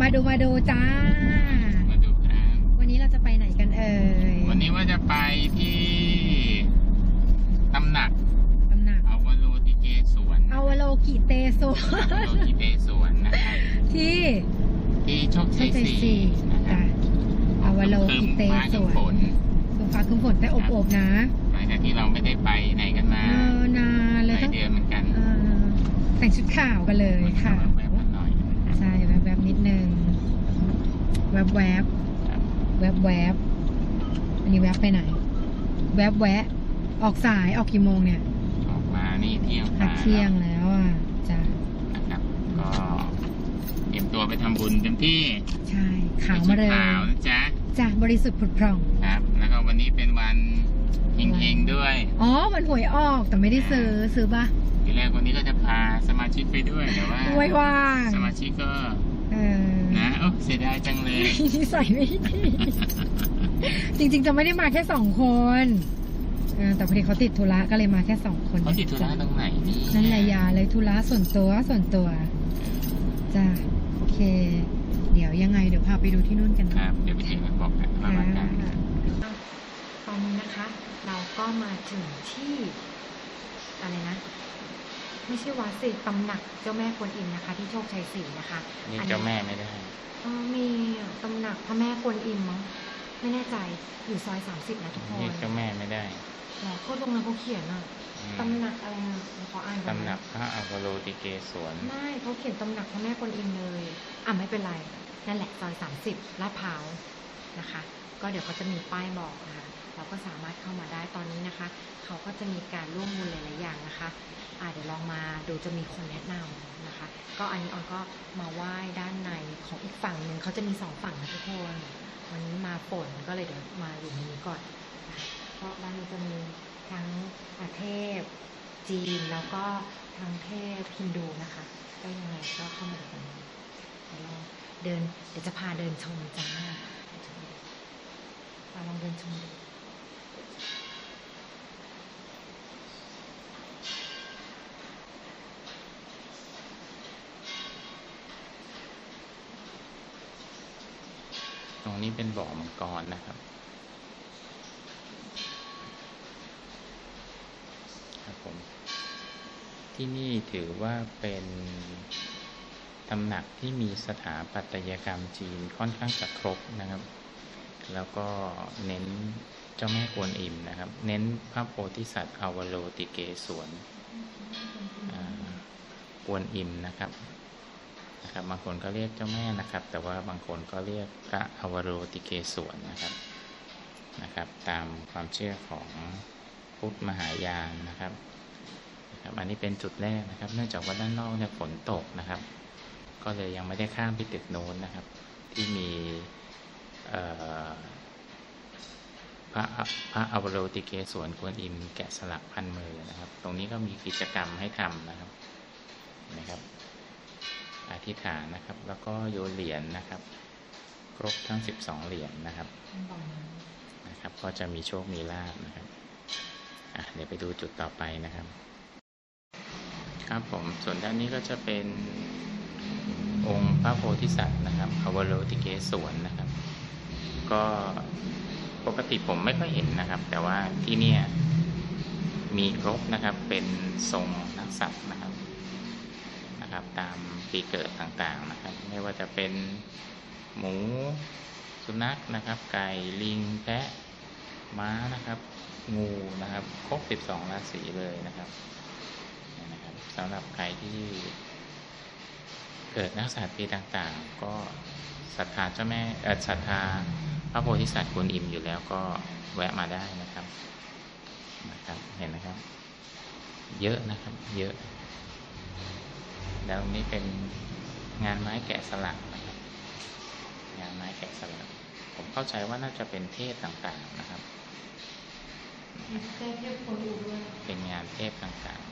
มาดูมาดูจ้า มาดูครับ วันนี้เราจะไปไหนกันเอ่ยวันนี้ว่าจะไปที่ตำหนักตำหนักอาวโรติเกสวนอาวโลกิเตโซอาวโรติเกสวนนะครับที่ที่โชคโชชัยคชัยสี่สี่นะครับจ้ะอาวโลกิเตฟ้าสกับวนฝนคุณฟ้าคุณฝนแต่อบๆนะหลังจากที่เราไม่ได้ไปไหนกันมาเออนานเลยหลายตั้งเดือนเหมือนกันเออแต่งชุดขาวกันเลยค่ะแวะมาหน่อยนะครับใช่แวบๆนิดนึง แวบแวบครับแวบแวบอันนี้แวบไปไหน แวบแวะ ออกสายออกกี่โมงเนี่ย ออกมานี่เที่ยงพักเที่ยงแล้วอะจ้ะนะครับ ก็เตรียมตัวไปทำบุญเต็มที่ ใช่ขาวมาเลยขาวนะจ๊ะจ้ะบริสุทธิ์ผุดพร่องครับ แล้วก็วันนี้เป็นวันเฮงๆด้วย อ๋อมันหวยออกแต่ไม่ได้ซื้อซื้อปะทีแรกวันนี้ก็จะพาสมาชิกไปด้วยแต่ว่าไม่ว่างสมาชิกก็เออนะโอ้เสียดายจังเลยนิสัยไม่ดีจริงๆจะไม่ได้มาแค่สองคนเออแต่พอดีเขาติดธุระก็เลยมาแค่สองคนเขาติดธุระตรงไหนนี่นั่นแหละยาเลยธุระส่วนตัวส่วนตัวจ้ะโอเค เดี๋ยวยังไงเดี๋ยวพาไปดูที่นู่นกันครับ เดี๋ยวไปถึงแล้วบอกกันว่าว่ากันตอนนี้นะคะ เราก็มาถึงที่อะไรนะไม่ใช่วัดสิตำหนักเจ้าแม่กวนอิมนะคะ ที่โชคชัยศรีนะคะนี่อัเจ้าแม่ไม่ได้เออ มีตำหนักพระแม่กวนอิมมั้งไม่แน่ใจอยู่ซอยสามสิบนะทุกคนนี่เจ้าแม่ไม่ได้หรอเขาตรงนั้นเขาเขียนอะอืมตำหนักอะไรนะเดี๋ยวขออ่านก่อนตำหนักพระอาวโรติเกสวนไม่เขาเขียนตำหนักพระแม่กวนอิมเลย อะไม่เป็นไรนั่นแหละซอยสามสิบลาดพร้าวนะคะ ก็เดี๋ยวเขาจะมีป้ายบอกนะคะเราก็สามารถเข้ามาได้ตอนนี้นะคะ เขาก็จะมีการร่วมบุญหลายๆอย่างนะคะ อะเดี๋ยวลองมาดูจะมีคนแนะนำนะคะ ก็อันนี้ออนก็มาไหว้ด้านในของอีกฝั่งหนึ่งเขาจะมีสองฝั่งนะทุกคน วันนี้มาฝนก็เลยเดี๋ยวมาอยู่ในนี้ก่อนนะคะด้านนี้จะมีทั้งอาเทพจีนแล้วก็ทั้งเทพฮินดูนะคะก็ยังไงก็เข้ามาดูกันเดี๋ยวลองเดินเดี๋ยวจะพาเดินชมจ้าเราลองเดินชมดู นี้เป็นบ่อมังกรนะครับครับผมที่นี่ถือว่าเป็นตำหนักที่มีสถาปัตยกรรมจีนค่อนข้างจะครบนะครับ แล้วก็เน้นเจ้าแม่กวนอิมนะครับ เน้นพระโพธิสัตว์อวโลติเกสวนกวนอิมนะครับ นะครับบางคนก็เรียกเจ้าแม่นะครับ แต่ว่าบางคนก็เรียกพระอวโรติเกศวนนะครับนะครับ ตามความเชื่อของพุทธมหายานนะครับนะครับอันนี้เป็นจุดแรกนะครับ เนื่องจากว่าด้านนอกเนี่ยฝนตกนะครับ ก็เลยยังไม่ได้ข้ามไปตึกโน้นนะครับ ที่มีพระพระอวโรติเกศวนกวนอิมแกะสลักพันมือนะครับ ตรงนี้ก็มีกิจกรรมให้ทำนะครับนะครับ อธิษฐานนะครับ แล้วก็โยนเหรียญนะครับ ครบทั้ง 12 เหรียญนะครับนะครับ ก็จะมีโชคมีลาบนะครับอะเดี๋ยวไปดูจุดต่อไปนะครับ ครับผมส่วนด้านนี้ก็จะเป็นองค์พระโพธิสัตว์นะครับอวโรติเกศวนนะครับ ก็ปกติผมไม่ค่อยเห็นนะครับ แต่ว่าที่เนี่ยมีครบนะครับเป็นทรงนักสัตว์นะ นะครับ ตามปีเกิดต่างๆนะครับ ไม่ว่าจะเป็นหมูสุนัขนะครับ ไก่ลิงแพะม้านะครับ งูนะครับครบ 12 ราศีเลยนะครับนะครับสำหรับใครที่เกิดนักสัตว์ปีต่างๆ ก็ศรัทธาเจ้าแม่เออศรัทธาพระโพธิสัตว์กวนอิมอยู่แล้วก็แวะมาได้นะครับนะครับ เห็นนะครับ เยอะนะครับ เยอะ แล้วนี่เป็นงานไม้แกะสลักนะครับงานไม้แกะสลัก ผมเข้าใจว่าน่าจะเป็นเทพต่างๆนะครับำมีเทพเทพคนดูด้วยเป็นงานเทพต่าง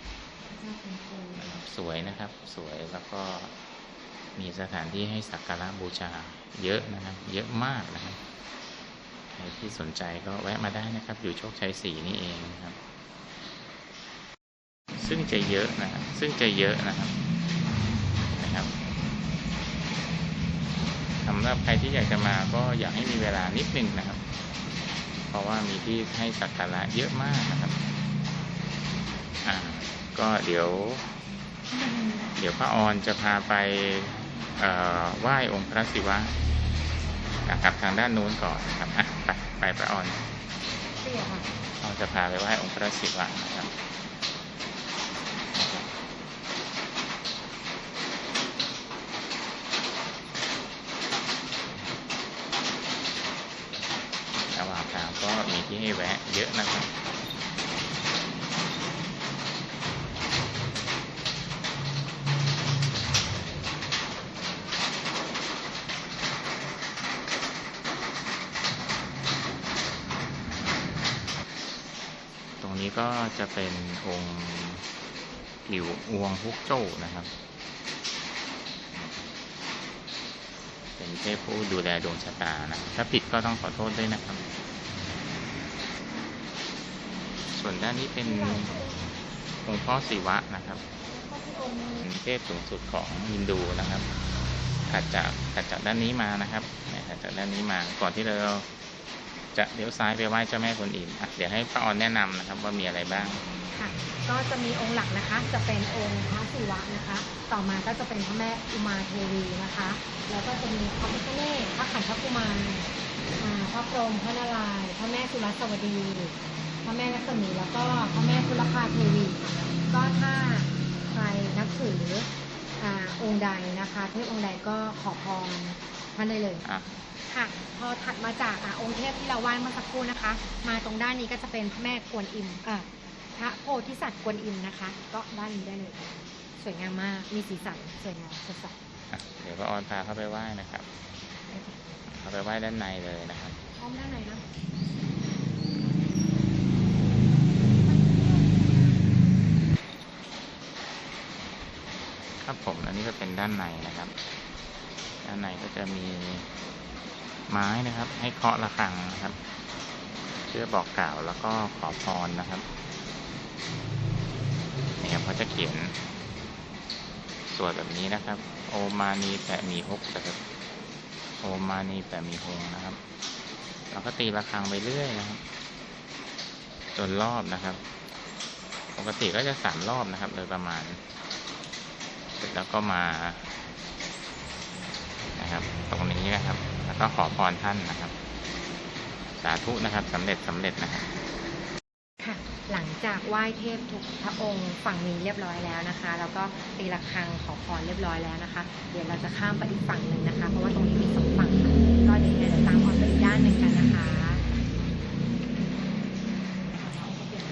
เจ้าเป็นคนๆนะครับสวยนะครับ สวยแล้วก็มีสถานที่ให้สักการะบูชาเยอะนะครับ เยอะมากนะครับใครที่สนใจก็แวะมาได้นะครับ อยู่โชคชัยสีนี่เองนะครับ ซึ่งจะเยอะนะครับซึ่งจะเยอะนะครับ นะครับำหรับใครที่อยากจะมาก็อยากให้มีเวลานิดนึงนะครับ เพราะว่ามีที่ให้สักการะเยอะมากนะครับอ่าก็เดี๋ยว เดี๋ยวพระออนจะพาไปเอ่อไหว้องค์พระศิวะนะครับทางด้านนู้นก่อนนะครับอะไปไปพระออนเตี้ยค่ะเราจะพาไปไหว้องค์พระศิวะนะครับ ระหว่างทางก็มีที่ให้แวะ เยอะนะครับตรงนี้ก็จะเป็นองค์หลิวอวงฮุกโจ้นะครับ เป็นเทพผู้ดูแลดวงชะตานะ ถ้าผิดก็ต้องขอโทษด้วยนะครับ ส่วน ด้านนี้เป็นองค์พ่อศิวะนะครับเป็นเทพสูงสุดของฮินดูนะครับถัดจากถัดจากด้านนี้มานะครับถัดจากด้านนี้มา ก่อนที่เราจะเลี้ยวซ้ายไปไหว้เจ้าแม่กวนอิมอะเดี๋ยวให้ป้าออนแนะนำนะครับว่ามีอะไรบ้างค่ะก็จะมีองค์หลักนะคะ จะเป็นองค์พระศิวะนะคะ ต่อมาก็จะเป็นพระแม่อุมาเทวีนะคะ แล้วก็จะมีพระพิฆเนศพระขันธกุมารพระพรหมพระนารายณ์พระแม่สุรสวดี ระแม่ลักษมีแล้วก็พระแม่พุลภาเทวีค่ะก็ถ้าใครนับถืออ่าองค์ใดนะคะเทพองค์ใดก็ขอพรท่านได้เลยอะ ค่ะ พอถัดมาจากอาองค์เทพที่เราไหว้เมื่อสักครู่นะคะ มาตรงด้านนี้ก็จะเป็นพระแม่กวนอิมเอ่อพระโพธิสัตว์กวนอิมนะคะ ก็ด้านนี้ได้เลย สวยงามมากมีสีสันสวยงามสดใส อะเดี๋ยวป้าออนพาเข้าไปไหว้นะครับ เข้าไปไหว้ด้านในเลยนะครับอ้อมด้านไหนนะ ครับผมอันนี้ก็เป็นด้านในนะครับ ด้านในก็จะมีไม้นะครับ ให้เคาะระฆังนะครับเพื่อบอกกล่าวแล้วก็ขอพรนะครับนี่ครับเขาจะเขียนสวดแบบนี้นะครับ โอมานีแปะมีฮกนะครับโอมานีแปะมีฮงนะครับแล้วก็ตีระฆังไปเรื่อยนะครับ จนรอบนะครับ ปกติก็จะสามรอบนะครับ โดยประมาณ แล้วก็มานะครับ ตรงนี้นะครับ แล้วก็ขอพรท่านนะครับ สาธุนะครับสำเร็จสำเร็จนะครับค่ะ หลังจากไหว้เทพทุกพระองค์ฝั่งนี้เรียบร้อยแล้วนะคะ แล้วก็ตีระฆังขอพรเรียบร้อยแล้วนะคะ เดี๋ยวเราจะข้ามไปอีกฝั่งหนึ่งนะคะ เพราะว่าตรงนี้มีสองฝั่งค่ะก็เดี๋ยวเดี๋ยวตามออนไปอีกด้านหนึ่งกันนะคะ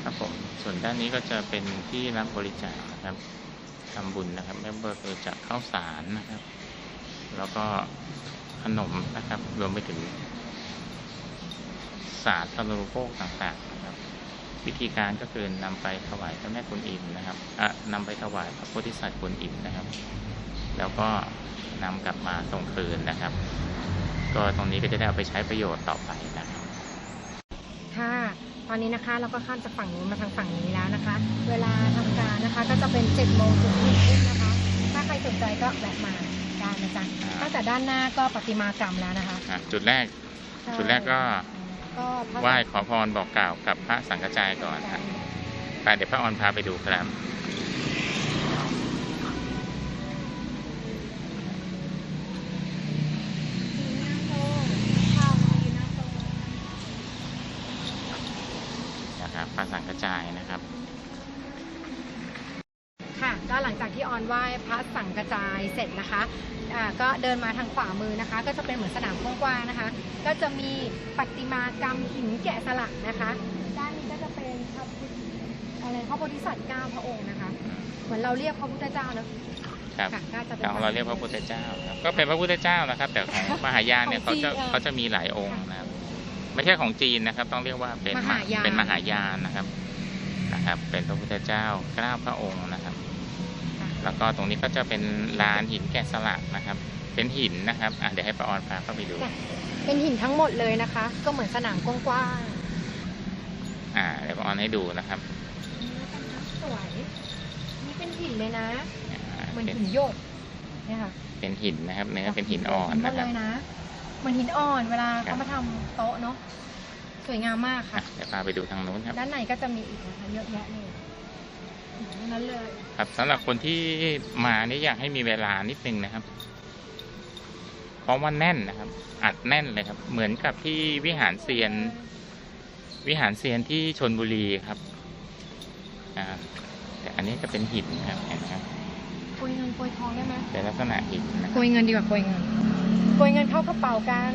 ครับผมส่วนด้านนี้ก็จะเป็นที่รับบริจาคนะครับ ทำบุญนะครับไม่ว่าบริจาคข้าวสารนะครับ แล้วก็ขนมนะครับรวมไปถึงสาธารณูปโภคต่างๆนะครับ วิธีการก็คือนำไปถวายพระแม่กุนอิมนะครับอะนำไปถวายพระโพธิสัตว์กุนอิมนะครับ แล้วก็นำกลับมาส่งคืนนะครับ ก็ตรงนี้ก็จะได้เอาไปใช้ประโยชน์ต่อไปนะครับค่ะ ตอนนี้นะคะเราก็ข้ามจากฝั่งนู้นมาทางฝั่งนี้แล้วนะคะ เวลาทำการนะคะก็จะเป็น7จ็ดโมงถึงหนึ่งทุ่มนะคะ ถ้าใครสนใจก็แวะมาได้นะจ๊ะตั้งแต่ด้านหน้าก็ประติมากรรมแล้วนะคะอะจุดแรกจุดแรกก็ก็พระไหว้ขอพรบอกกล่าวกับพระสังฆจายก่อนครับไปเดี๋ยวพระออนพาไปดูครับนะครับพระสังฆจาย นะครับ ค่ะก็หลังจากที่ออนไหว้พระสังกระจายเสร็จนะคะอ่าก็เดินมาทางขวามือนะคะ ก็จะเป็นเหมือนสนามกว้างๆนะคะ ก็จะมีประติมากรรมหินแกะสลักนะคะด้านนี้ก็จะเป็นพระพุทธอะไรพระโพธิสัตว์เก้าพระองค์นะคะ เหมือนเราเรียกพระพุทธเจ้าเนอะครับค่ะก็จะเป็นของเราเรียกพระพุทธเจ้าครับก็เป็นพระพุทธเจ้านะครับ แต่ของมหายานเนี่ยขอเขางจีนจะเออเขาจะมีหลายองค์นะครับ ไม่ใช่ของจีนนะครับ ต้องเรียกว่าเป็นมหายานเป็นมหายานนะครับ นะครับ เป็นพระพุทธเจ้าเก้าพระองค์นะครับค่ะแล้วก็ตรงนี้ก็จะเป็นลานหินแกะสลักนะครับ เป็นหินนะครับอะเดี๋ยวให้ป้าออนพาเข้าไปดูจ้ะเป็นหินทั้งหมดเลยนะคะ ก็เหมือนสนามกว้างอ่าเดี๋ยวป้าออนให้ดูนะครับๆสวยนี่เป็นหินเลยนะอ่าเหมือนเป็นหินหยกเนี่ยค่ะเป็นหินนะครับเนื้อเป็นหินอ่อนหมนะดครัเลบยนะเหมือนหินอ่อนเวลาครัเขาบมาทำโต๊ะเนาะ สวยงามมากอะค่ะ เดี๋ยวพาไปดูทางนู้นครับ ด้านในก็จะมีอีกนะคะเยอะแยะเลยทั้งนั้นเลย ครับสำหรับคนที่มาเนี่ยอยากให้มีเวลานิดนึงนะครับ เพราะว่าแน่นนะครับ อัดแน่นเลยครับ เหมือนกับที่วิหารเซียน วิหารเซียนที่ชนบุรีครับอ่าแต่อันนี้จะเป็นหินนะครับเห็นไหมครับโกยเงินโกยทองได้ไหมเป็นลักษณะหินนะคโกรับยเงินดีกว่าโกยเงินโกยเงินเข้ากระเป๋ากัน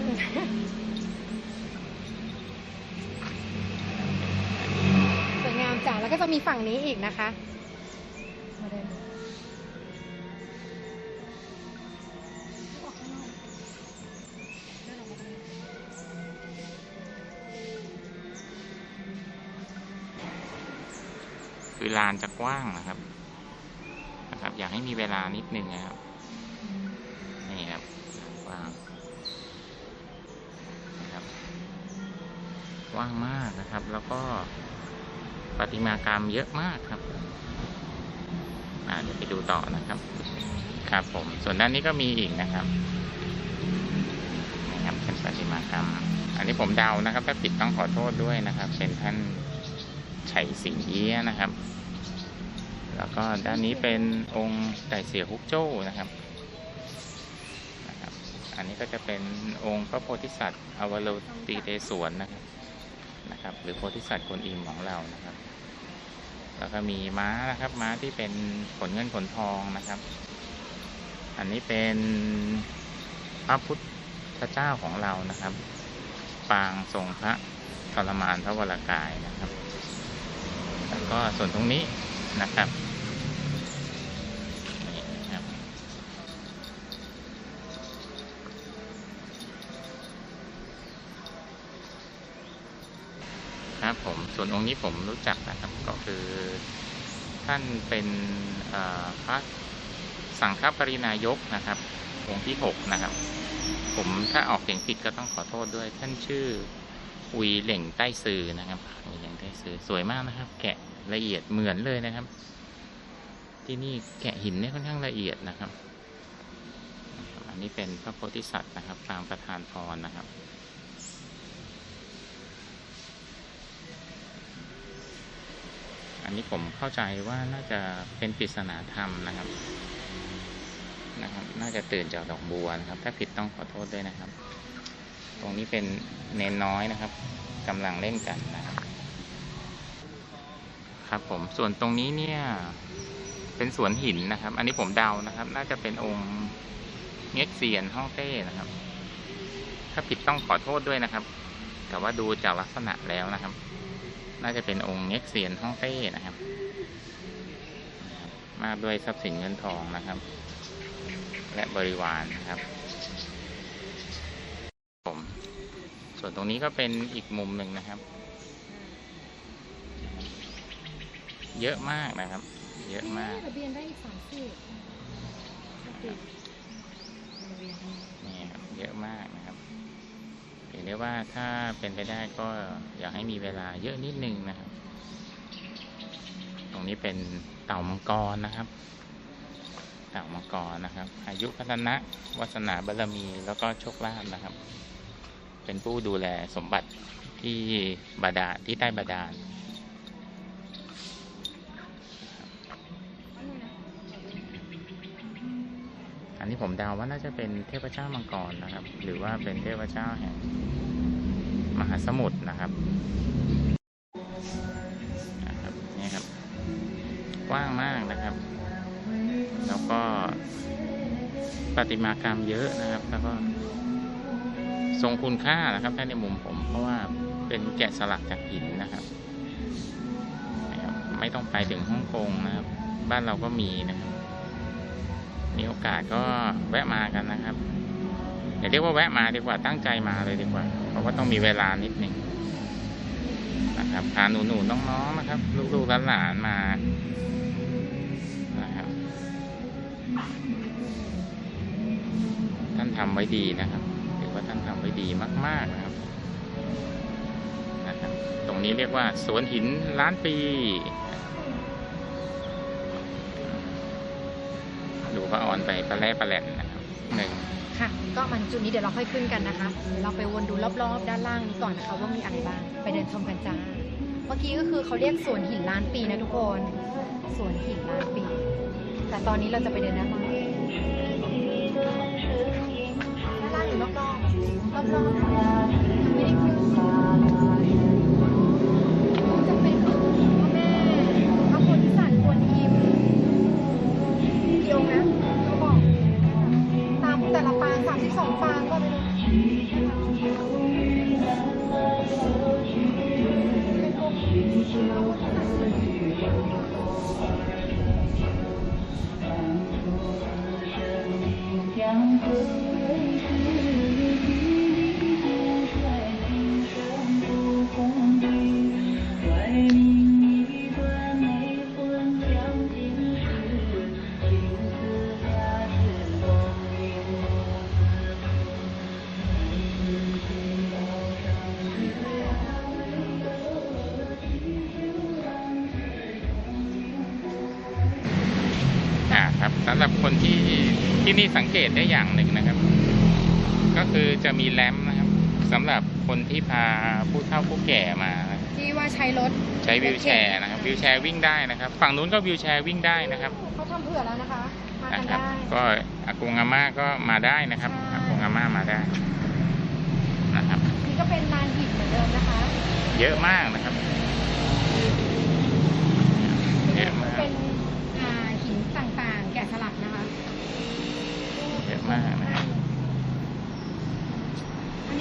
สวยงาแล้วก็จะมีฝั่งนี้อีกนะคะคือลานจะกว้างนะครับ นะครับ อยากให้มีเวลานิดนึงนะครับ นี่ครับกว้างนะครับกว้างมากนะครับ แล้วก็ ประติมากรรมเยอะมากครับเดี๋ยวไปดูต่อนะครับ ครับผม ส่วนด้านนี้ก็มีอีกนะครับนะครับเป็นประติมากรรม อันนี้ผมเดานะครับ ถ้าผิดต้องขอโทษด้วยนะครับเป็นท่านไฉสิงเอี้ยนะครับ แล้วก็ด้านนี้เป็นองค์ไต่เสียฮุกโจ้นะครับนะครับอันนี้ก็จะเป็นองค์พระโพธิสัตว์อวโลตีเตสวนนะครับ นะครับ หรือโพธิสัตว์กวนอิมของเรานะครับ แล้วก็มีม้านะครับ ม้าที่เป็นขนเงินขนทองนะครับ อันนี้เป็นพระพุทธเจ้าของเรานะครับ ปางทรงพระทรมานพระวรากายนะครับ แล้วก็ส่วนตรงนี้นะครับนี่นะครับ ครับผม ส่วนองค์นี้ผมรู้จักนะครับก็คือท่านเป็นพระสังฆปรินายกนะครับ องค์ที่หกนะครับ ผมถ้าออกเสียงผิดก็ต้องขอโทษด้วย ท่านชื่อวีเหล่งใต้ซือนะครับวีเหล่งใต้ซือสวยมากนะครับ แกะละเอียดเหมือนเลยนะครับ ที่นี่แกะหินเนี่ยค่อนข้างละเอียดนะครับ อันนี้เป็นพระโพธิสัตว์นะครับปางประธานพรนะครับ อันนี้ผมเข้าใจว่าน่าจะเป็นปริศนาธรรมนะครับนะครับ น่าจะตื่นจากดอกบัวนะครับ ถ้าผิดต้องขอโทษด้วยนะครับ ตรงนี้เป็นเนนน้อยนะครับกำลังเล่นกันนะครับ ครับผมส่วนตรงนี้เนี่ย เป็นสวนหินนะครับ อันนี้ผมเดานะครับ น่าจะเป็นองค์เง็กเซียนฮ่องเต้นะครับ ถ้าผิดต้องขอโทษด้วยนะครับ แต่ว่าดูจากลักษณะแล้วนะครับ น่าจะเป็นองค์เง็กเซียนฮ่องเต้นะครับ มาด้วยทรัพย์สินเงินทองนะครับ และบริวารนะครับ ผม ส่วนตรงนี้ก็เป็นอีกมุมหนึ่งนะครับ เยอะมากนะครับ เยอะมากทะเบียนได้อีกสามสิบทะเบียนนี่ครับเยอะมากนะ ครับเห็นได้ว่าถ้าเป็นไปได้ก็อยากให้มีเวลาเยอะนิดนึงนะครับ ตรงนี้เป็นเต่ามังกรนะครับ เต่ามังกรนะครับ อายุพัฒนะวัฒนาบารมีแล้วก็โชคลาภนะครับ เป็นผู้ดูแลสมบัติที่บาดาลที่ใต้บาดาล อันนี้ผมเดาว่าน่าจะเป็นเทพเจ้ามังกรนะครับ หรือว่าเป็นเทพเจ้าแห่งมหาสมุทรนะครับนะครับนี่ครับ กว้างมากนะครับ แล้วก็ประติมากรรมเยอะนะครับ แล้วก็ทรงคุณค่านะครับถ้าในมุมผม เพราะว่าเป็นแกะสลักจากหินนะครับนะครับไม่ต้องไปถึงฮ่องกงนะครับ บ้านเราก็มีนะครับ มีโอกาสก็แวะมากันนะครับอย่าเรียกว่าแวะมาดีกว่าตั้งใจมาเลยดีกว่า เพราะว่าต้องมีเวลานิดหนึ่งนะครับพาหนูๆน้องๆนะครับ ลูกๆหลานๆมานะครับ ท่านทำไว้ดีนะครับถือว่าท่านทำไว้ดีมากๆนะครับนะครับ ตรงนี้เรียกว่าสวนหินล้านปี ดูบพระออนไปปลาแร่ปลาแหลนนะครับหนึ่งค่ะ ก็มันจุดนี้เดี๋ยวเราค่อยขึ้นกันนะคะเดี๋ยวเราไปวนดูรอบๆ ด้านล่างนี้ก่อนนะคะว่ามีอะไรบ้าง ไปเดินชมกันจ้า เมื่อกี้ก็คือเขาเรียกสวนหินล้านปีนะทุกคน สวนหินล้านปี แต่ตอนนี้เราจะไปเดินด้านล่างด้านล่างหรือรอบๆรอบๆ ที่นี่สังเกตได้อย่างหนึ่งนะครับ ก็คือจะมีแรมป์นะครับสำหรับคนที่พาผู้เฒ่าผู้แก่มานะครับที่ว่าใช้รถใช้วิวแชร์นะครับวิวแชร์วิ่งได้นะครับ ฝั่งนู้นก็วิวแชร์วิ่งได้นะครับเขาทำเผื่อแล้วนะคะ มานะกันครับ ได้ก็อากงอาม่าก็มาได้นะครับใช่อากงอาม่ามาได้นะครับ นี่ก็เป็นลานหินเหมือนเดิมนะคะ เยอะมากนะครับ เยอะมาก เป็นอ่าหินต่างๆ แกะสลักนะคะ เยอะมากนะครับ อั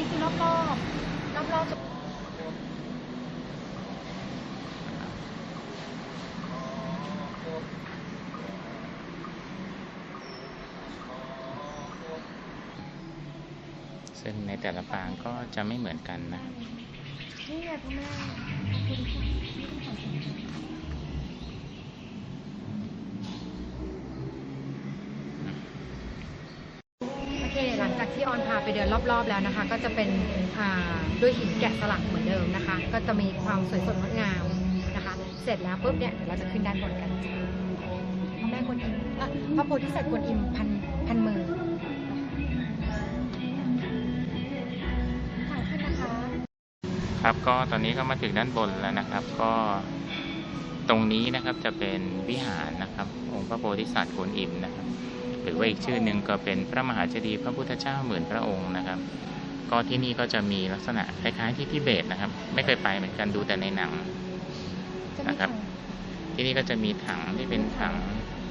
นนี้คือรอบรอบๆซึ่งในแต่ละปางก็จะไม่เหมือนกันนะ นี่ไงคุณแม่ขอบคุณค่ะโอเค หลังจาก ที่ออนพาไปเดินรอบๆแล้วนะคะ ก็จะเป็นด้วยหินแกะสลักเหมือนเดิมนะคะ ก็จะมีความสวยสดงดงามนะคะ เสร็จแล้วปุ๊บเนี่ยเดี๋ยวเราจะขึ้นด้านบนกันพระแม่กวนอิมพระโพธิสัตว์กวนอิมพันพันมืองขึ้นนะคะครับก็ตอนนี้ก็มาถึงด้านบนแล้วนะครับ ก็ตรงนี้นะครับจะเป็นวิหารนะครับ องค์พระโพธิสัตว์กวนอิมนะครับ รือว่าอีกชื่อหนึ่งก็เป็นพระมหาเจดีย์พระพุทธเจ้าหมื่นพระองค์นะครับ ก็ที่นี่ก็จะมีลักษณะคล้ายๆที่ทิเบตนะครับ ไม่เคยไปเหมือนกันดูแต่ในหนังจะมีนะครับถังที่นี่ก็จะมีถังที่เป็นถัง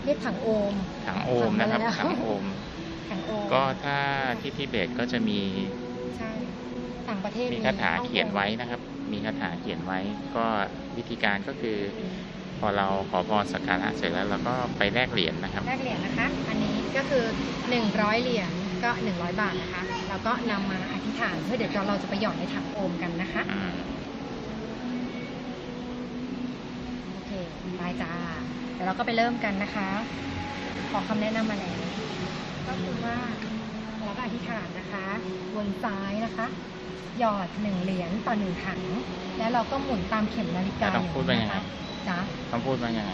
เรียกถังโอม ถังโอมนะครับ ถัถังงอะไรนะโอมถังโอม ก็ถ้าที่ทิเบตก็จะมีใช่ต่างประเทศมีคาถาเขียนไว้นะครับ มีคาถาเขียนไว้ ก็วิธีการก็คือ พอเราขอพรสักการะเสร็จแล้วเราก็ไปแลกเหรียญนะครับ แลกเหรียญนะคะ อันนี้ ก็คือ 100 เหรียญก็ 100 บาทนะคะ แล้วก็นำมาอธิษฐานเพื่อเดี๋ยวเราจะไปหย่อนในถังโอมกันนะคะอืมโอเคไปจ้า เดี๋ยวเราก็ไปเริ่มกันนะคะ ขอคำแนะนำมาแล้วก็คือว่าเราก็อธิษฐานนะคะบนซ้ายนะคะ หยอดหนึ่งเหรียญต่อหนึ่งถัง แล้วเราก็หมุนตามเข็มนาฬิกาต้องพูดว่ายังไงนะคะจ้าเขาพูดว่ายังไง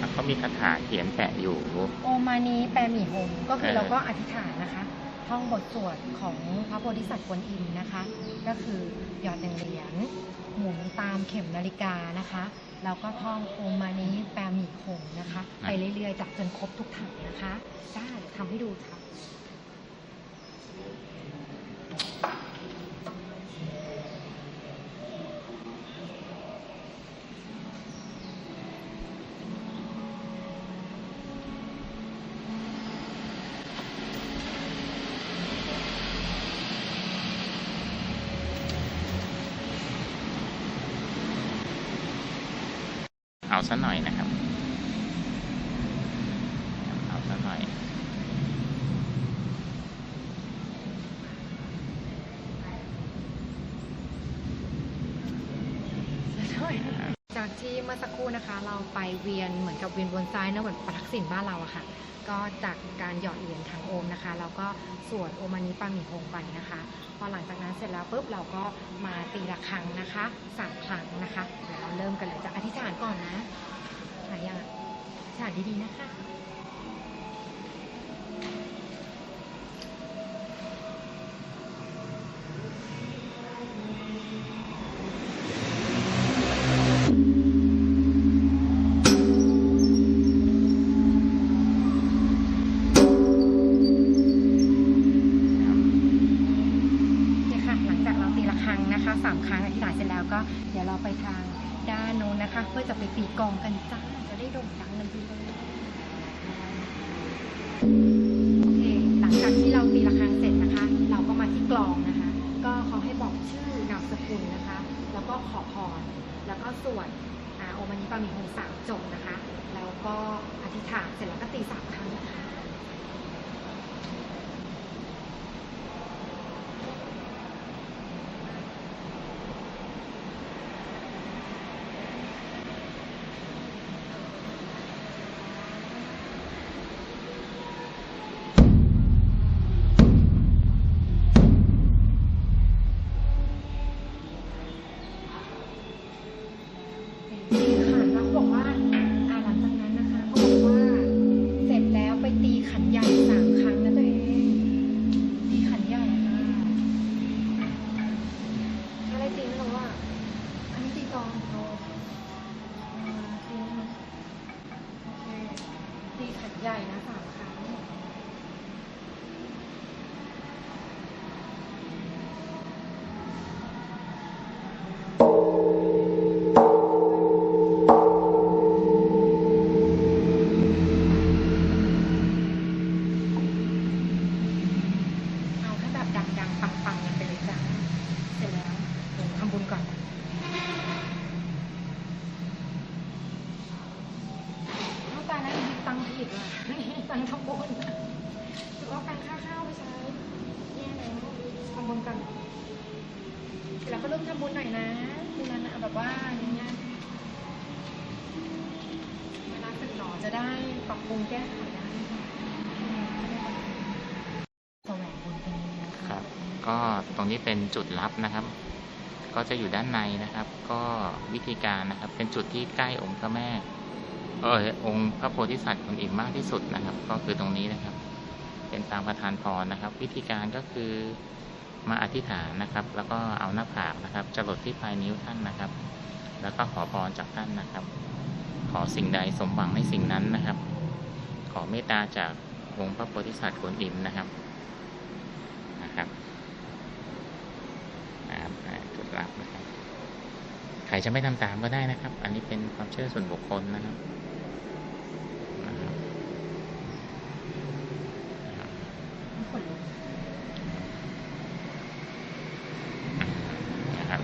อะเขามีคาถาเขียนแปะอยู่ โอมานีแปลหมี่โฮมก็คือเออเราก็อธิษฐานนะคะท่องบทสวดของพระโพธิสัตว์กวนอิมนะคะ ก็คือหยอดหนึ่งเหรียญหมุนตามเข็มนาฬิกานะคะแล้วก็ท่องโอมานีแปลหมี่โฮมนะคะ ไปเรื่อยๆจากจนครบทุกถังนะคะได้เดี๋ยวทำให้ดูค่ะ มื่อสักครู่นะคะ เราไปเวียนเหมือนกับเวียนบนซ้ายนะเหมือนประทักษิณบ้านเราอะค่ะ ก็จากการหยอดเหรียญทางโอมนะคะ เราก็สวดโอมานิปามิโฮงไปนะคะ พอหลังจากนั้นเสร็จแล้วปุ๊บเราก็มาตีละครั้งนะคะสามครั้งนะคะเดี๋ยวเราเริ่มกันเลยจากอธิษฐานก่อนนะหายังอธิษฐานดีๆนะคะ เดี๋ยวเราไปทางด้านโน้นนะคะ เพื่อจะไปตีกองกันจ้าจะได้โด่งดังกันไปเลยโอเคหลังจากที่เราตีระฆังเสร็จนะคะ เราก็มาที่กลองนะคะ ก็เขาให้บอกชื่อนาสกุลนะคะ แล้วก็ขอพรแล้วก็สวดโอมานิปามิโฮงสามจบนะคะ แล้วก็อธิษฐานเสร็จแล้วก็ตีสามครั้งนะคะ ผิดว่ะตังค์ทำบุญหรือว่าตังค่าข้าวไปใช้แย่แล้วทำบุญกันแล้วก็เริ่มทำบุญหน่อยนะทีนั้นนะแบบว่าอย่างเงี้ยเวลาสึกหนอจะได้ปรับปรุงแก้ไขได้ค่ะแสวงบุญเป็นยังไงะครับก็ตรงนี้เป็นจุดลับนะครับ ก็จะอยู่ด้านในนะครับ ก็วิธีการนะครับ เป็นจุดที่ใกล้องค์พระแม่ เออองค์พระโพธิสัตว์คนอีกมมากที่สุดนะครับ ก็คือตรงนี้นะครับ เป็นปางประธานพรนะครับ วิธีการก็คือมาอธิษฐานนะครับ แล้วก็เอาหน้าผากนะครับจรดที่ปลายนิ้วท่านนะครับ แล้วก็ขอพรจากท่านนะครับ ขอสิ่งใดสมหวังในสิ่งนั้นนะครับ ขอเมตตาจากองค์พระโพธิสัตว์กวนอิ่มนะครับนะครับนะครับจุดลับนะครับใครจะไม่ทำตามก็ได้นะครับ อันนี้เป็นความเชื่อส่วนบุคคลนะครับนะครับ ขนลุก นะครับ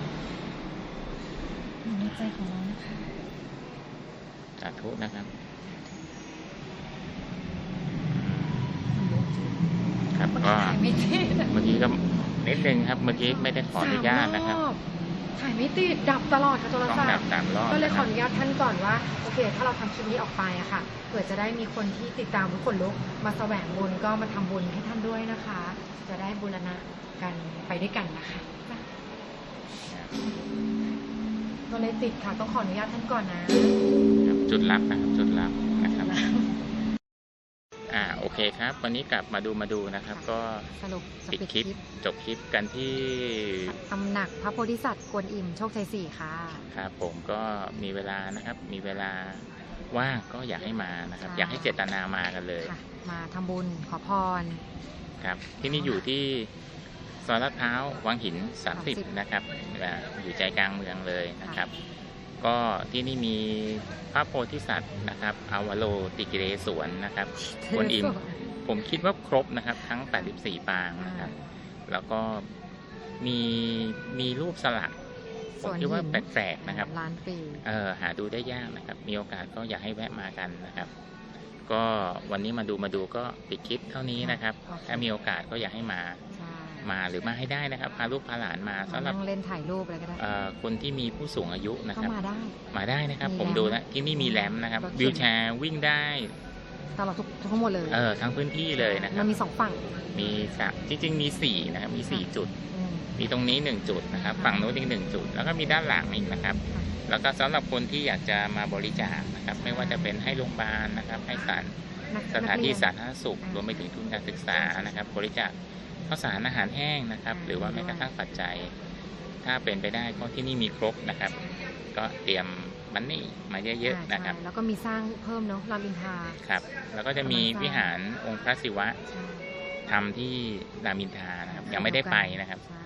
อยู่ในใจของเรานะคะ สาธุนะครับ ขนลุก ครับ มัน ก็ ถ่ายไม่ติดอะ เมื่อกี้ก็นิดนึงครับ เมื่อกี้ไม่ได้ขออนุญาตนะครับ สามอบถ่ายไม่ ติดดับตลอดกับโทรต้องศัพดับท์สามรอบก็เลยขออนะนุญาตท่านก่อนว่าโอเค ถ้าเราทำคลิปนี้ออกไปอะค่ะเผื่อจะได้มีคนที่ติดตามทุกคนลุกมาแสวงบุญก็มาทำบุญให้ท่านด้วยนะคะ จะได้บูรณะกันไปด้วยกันนะคะจ้ะครับก็เลยติดค่ะต้องขออนุญาตท่านก่อนนะครับจุดลับนะครับจุดลับนะครับ อ่าโอเคครับ วันนี้กลับมาดูมาดูนะครับ ก็สรุปจะปิดปิดคคลิลิปปจบคลิปกันที่ตำหนักพระโพธิสัตว์กวนอิมโชคชัยสี่ค่ะครับผมก็มีเวลานะครับ มีเวลาว่างก็อยากให้มานะครับใช่อยากให้เจตนามากันเลยค่ะมาทำบุญขอพรครับ ที่นี่อยู่ที่ซอยลาดพร้าววังหิน 30 30นะครับอ่าอยู่ใจกลางเมืองเลยนะครับ ก็ที่นี่มีพระโพธิสัตว์นะครับอาวโลติกิเลสวนนะครับกวนอิมผมคิดว่าครบนะครับ ทั้ง 84 ปางนะครับ แล้วก็มีมีรูปสลักผส่มวนคิดว่าหินแปลกๆนะครับล้านปีเออหาดูได้ยากนะครับ มีโอกาสก็อยากให้แวะมากันนะครับ ก็วันนี้มาดูมาดูก็ปิดคลิปเท่านี้นะครับโอเคถ้ามีโอกาสก็อยากให้มาใช่ มาหรือมาให้ได้นะครับ พาลูกพาหลานมาสำหรับนั่งเล่นถ่ายรูปอะไรก็ได้เอ่อคนที่มีผู้สูงอายุนะก็ครับ มาได้ มาได้นะครับมีผมแรมดูแล้วที่นี่มีแรมนะครับรถเข็นวิวแชร์วิ่งได้ตลอดทุกทั้งหมดเลยเออทั้งพื้นที่เลยนะครัมับนมีสองฝั่ง มีสามจริงๆมีสี่นะครับ มีสี่จุดอืมมีตรงนี้หนึ่งจุดนะครับ ฝั่งนู้นอีกหนึ่งจุด แล้วก็มีด้านหลังอีกนะครับค่ะแล้วก็สำหรับคนที่อยากจะมาบริจาคนะครับ ไม่ว่าจะเป็นให้โรงพยาบาลนะครับ ให้สถานนักสถานที่กเรียสาธารณสุขอ่ารวมไปถึงทุนการศึกษานะครับ บริจาค ข้าวสารอาหารแห้งนะครับอ่าหรือว่าแม้กระทั่งปัจจัย ถ้าเป็นไปได้ก็ที่นี่มีครบนะครับ ก็เตรียมมันนี่มาเยอะๆนะครับใช่แล้วก็มีสร้างเพิ่มเนาะรามอินทราครับ แล้วก็จะมีวิหารองค์พระศิวะใช่ทำที่รามอินทรานะครับ ยังไม่ได้ไปนะครับใช่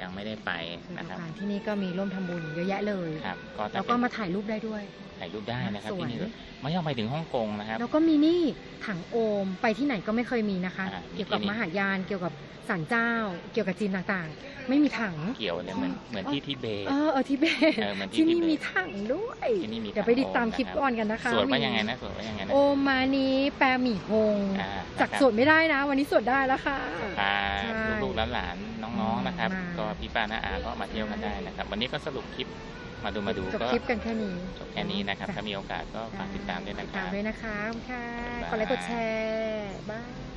ยังไม่ได้ไปคือนะครับทางที่นี่ก็มีร่วมทำบุญเยอะแยะเลยครับก็จะแล้วเป็ก็นมาถ่ายรูปได้ด้วย ถ่ายรูปได้นะครับสวย ที่นี่เลยไม่ต้องไปถึงฮ่องกงนะครับ แล้วก็มีนี่ถังโอมไปที่ไหนก็ไม่เคยมีนะคะ อ่ามีเกี่ยวกับที่นี่ มหายานเกี่ยวกับศาลเจ้า เกี่ยวกับจีนต่างๆ ไม่มีถัง เกี่ยวเลยเหมือนเหมือนที่ทิเบต เออเออที่เบสเออเหมือนที่ที่นี่ทิเบต มีถังด้วย ที่นี่มีเดี๋ยวไปติดตามถังโอมคลิปนะครับก่อนกันนะคะสวดว่ามียังไงนะสวดว่ายังไงนะโอมานี้แปลหมี่ฮงอ่าจากนะครับสวดไม่ได้นะ วันนี้สวดได้แล้วค่ะ พาใช่ลูกๆหลานๆน้องๆนะครับ มา ก็พี่ป้าน้าอาก็มาเที่ยวกันได้นะครับ วันนี้ก็สรุปคลิป มาดูมาดูจบก็คลิปกันแค่นี้จบแค่นี้นะครับจ้ถ้ามีโอกาสก็ฝากติดตามด้วยนะติดคตารัมบด้วยนะคะขอบคุณค่ะบ๊ายบายกดไลค์กดแชร์บาย